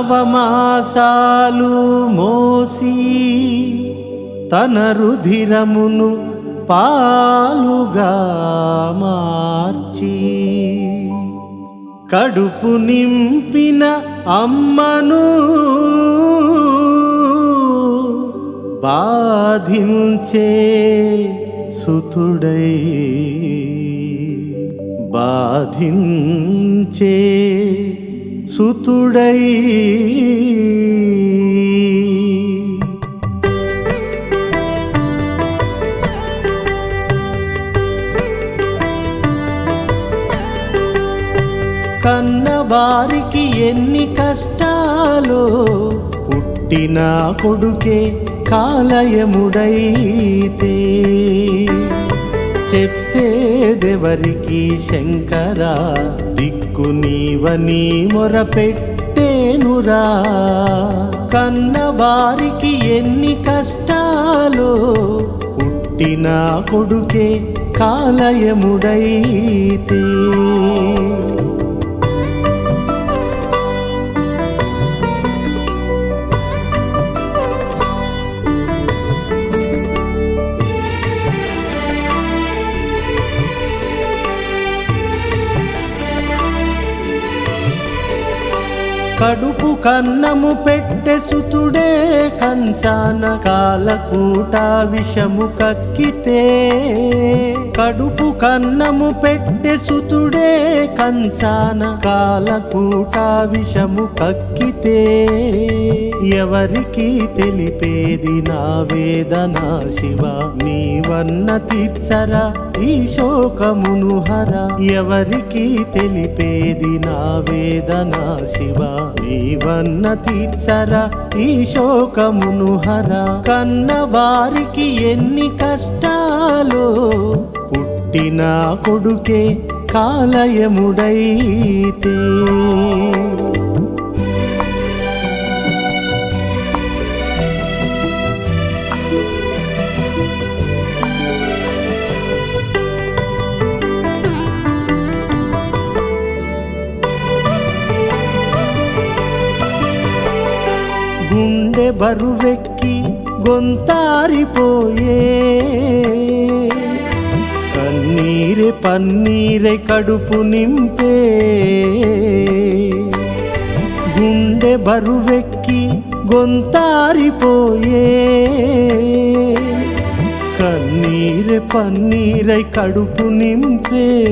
నవమాసాలు మోసి తన రుధిరమును పాలుగా మార్చి కడుపు నింపిన అమ్మను బాధించే సుతుడై బాధించే సుతుడై. కన్నవారికి ఎన్ని కష్టాలో పుట్టిన కొడుకే కాలయముడైతే చెప్పేదెవరికి శంకర? దిక్కు నీవని మొరపెట్టేనురా కన్నవారికి ఎన్ని కష్టాలో పుట్టిన కొడుకే కాలయముడైతే కడుపు కన్నము పెట్టె సుతుడే కంచాన కాలకూట విషము కక్కితే. కడుపు కన్నము పెట్టె సుతుడే కంచాన కాలకూట విషము కక్కితే. ఎవరికి తెలిపేది నా వేదన శివ? నీవన్న తీర్చరా ఈ శోకమును హర. ఎవరికి తెలిపేది నా వేదన శివ? నీవన్న తీర్చరా ఈ శోకమును హర. కన్న వారికి ఎన్ని కష్టాలో పుట్టిన కొడుకే కాలయముడైతే. బరువెక్కి గొంతారిపోయే. కన్నీరే పన్నీరే కడుపు నింపే. గుండె బరువెక్కి గొంతారిపోయే. కన్నీరే పన్నీరై కడుపు నింపే.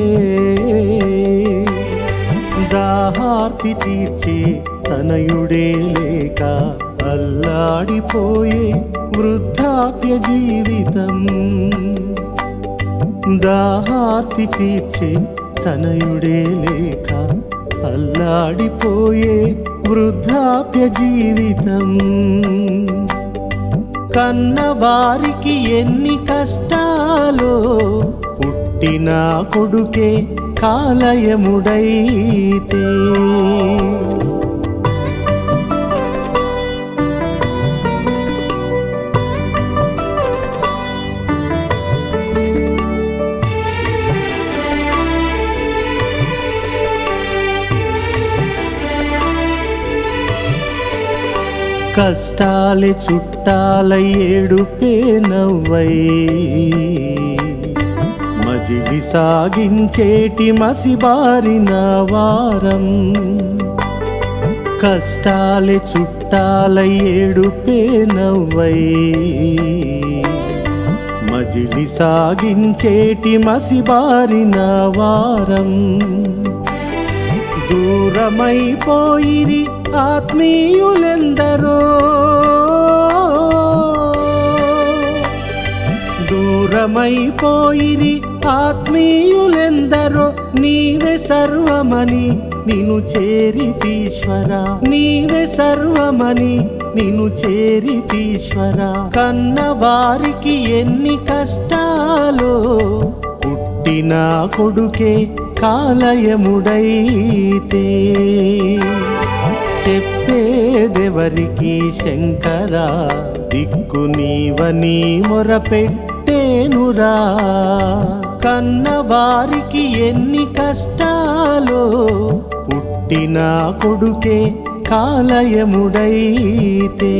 దాహార్తి తీర్చే తనయుడే లేక అల్లాడిపోయే వృద్ధాప్య జీవితం. దాహార్తి తీర్చే తనయుడే లేక అల్లాడిపోయే వృద్ధాప్య జీవితం. కన్నవారికి ఎన్ని కష్టాలో పుట్టిన కొడుకే కాలయముడైతే కష్టాలే చుట్టాల ఏడుపే నవ్వై. మజిలి సాగించేటి మసిబారిన వారం కష్టాలే చుట్టాల ఏడుపే నవ్వై. మజిలి సాగించేటి మసిబారిన వారం దూరమైపోయిరి ఆత్మీయులెందరో? దూరమైపోయిరి ఆత్మీయులెందరో? నీవే సర్వమని నిను చేరితీశ్వర. నీవే సర్వమని నిను చేరితీశ్వర. కన్న వారికి ఎన్ని కష్టాలో పుట్టిన కొడుకే కాలయముడైతే. చెప్పేదెవరికి శంకరా? దిక్కు నీవని మొరపెట్టేనురా కన్న వారికి ఎన్ని కష్టాలో పుట్టిన కొడుకే కాలయముడైతే.